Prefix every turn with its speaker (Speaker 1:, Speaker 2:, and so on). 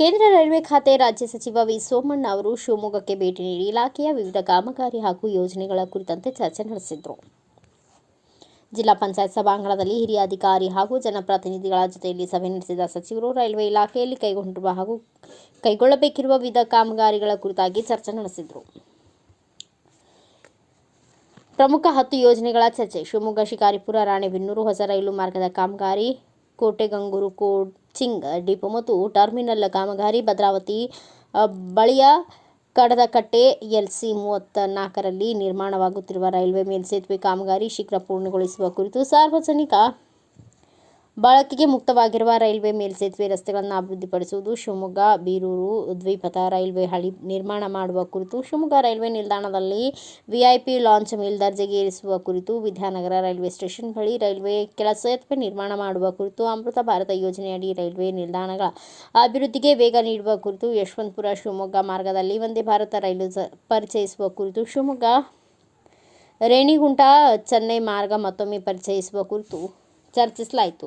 Speaker 1: ಖಾತೆ ರಾಜ್ಯ ಸಚಿವ ವಿ ಸೋಮಣ್ಣ ಅವರು ಶಿವಮೊಗ್ಗಕ್ಕೆ ಭೇಟಿ ನೀಡಿ ಇಲಾಖೆಯ ವಿವಿಧ ಕಾಮಗಾರಿ ಹಾಗೂ ಯೋಜನೆಗಳ ಕುರಿತಂತೆ ಚರ್ಚೆ ನಡೆಸಿದರು. ಜಿಲ್ಲಾ ಪಂಚಾಯತ್ ಸಭಾಂಗಣದಲ್ಲಿ ಹಿರಿಯ ಅಧಿಕಾರಿ ಹಾಗೂ ಜನಪ್ರತಿನಿಧಿಗಳ ಜೊತೆಯಲ್ಲಿ ಸಭೆ ನಡೆಸಿದ ಸಚಿವರು ರೈಲ್ವೆ ಇಲಾಖೆಯಲ್ಲಿ ಕೈಗೊಂಡಿರುವ ಹಾಗೂ ಕೈಗೊಳ್ಳಬೇಕಿರುವ ವಿವಿಧ ಕಾಮಗಾರಿಗಳ ಕುರಿತಾಗಿ ಚರ್ಚೆ ನಡೆಸಿದರು. ಪ್ರಮುಖ ಹತ್ತು ಯೋಜನೆಗಳ ಚರ್ಚೆ. ಶಿವಮೊಗ್ಗ, ಶಿಕಾರಿಪುರ, ರಾಣೆಬೆನ್ನೂರು, ಹೊಸ ರೈಲು ಮಾರ್ಗದ ಕಾಮಗಾರಿ, ಕೋಟೆಗಂಗೂರು ಕೋಚಿಂಗ್ ಡಿಪೋ ಮತ್ತು ಟರ್ಮಿನಲ್ ಕಾಮಗಾರಿ, ಭದ್ರಾವತಿ ಬಳಿಯ ಕಡದಕಟ್ಟೆ, ಎಲ್ಸಿ ಮೂವತ್ತ ನಾಲ್ಕರಲ್ಲಿ ನಿರ್ಮಾಣವಾಗುತ್ತಿರುವ ರೈಲ್ವೆ ಮೇಲ್ಸೇತುವೆ ಕಾಮಗಾರಿ ಶೀಘ್ರ ಪೂರ್ಣಗೊಳಿಸುವ ಕುರಿತು ಸಾರ್ವಜನಿಕ ಬಳಕೆಗೆ ಮುಕ್ತವಾಗಿರುವ ರೈಲ್ವೆ ಮೇಲ್ಸೇತುವೆ ರಸ್ತೆಗಳನ್ನು ಅಭಿವೃದ್ಧಿಪಡಿಸುವುದು ಶಿವಮೊಗ್ಗ, ಬೀರೂರು ದ್ವಿಪಥ ರೈಲ್ವೆ ಹಳಿ ನಿರ್ಮಾಣ ಮಾಡುವ ಕುರಿತು ಶಿವಮೊಗ್ಗ ರೈಲ್ವೆ ನಿಲ್ದಾಣದಲ್ಲಿ ವಿಐಪಿ ಲಾಂಚ್ ಮೇಲ್ದರ್ಜೆಗೆ ಏರಿಸುವ ಕುರಿತು ವಿದ್ಯಾನಗರ ರೈಲ್ವೆ ಸ್ಟೇಷನ್ ಬಳಿ ರೈಲ್ವೆ ಕೆಳ ಸೇತುವೆ ನಿರ್ಮಾಣ ಮಾಡುವ ಕುರಿತು ಅಮೃತ ಭಾರತ ಯೋಜನೆಯಡಿ ರೈಲ್ವೆ ನಿಲ್ದಾಣಗಳ ಅಭಿವೃದ್ಧಿಗೆ ವೇಗ ನೀಡುವ ಕುರಿತು ಯಶವಂತಪುರ ಶಿವಮೊಗ್ಗ ಮಾರ್ಗದಲ್ಲಿ ವಂದೇ ಭಾರತ ರೈಲು ಪರಿಚಯಿಸುವ ಕುರಿತು ಶಿವಮೊಗ್ಗ ರೇಣಿಗುಂಟ, ಚೆನ್ನೈ ಮಾರ್ಗ ಮತ್ತೊಮ್ಮೆ ಪರಿಚಯಿಸುವ ಕುರಿತು ಚರ್ಚಿಸಲಾಯಿತು.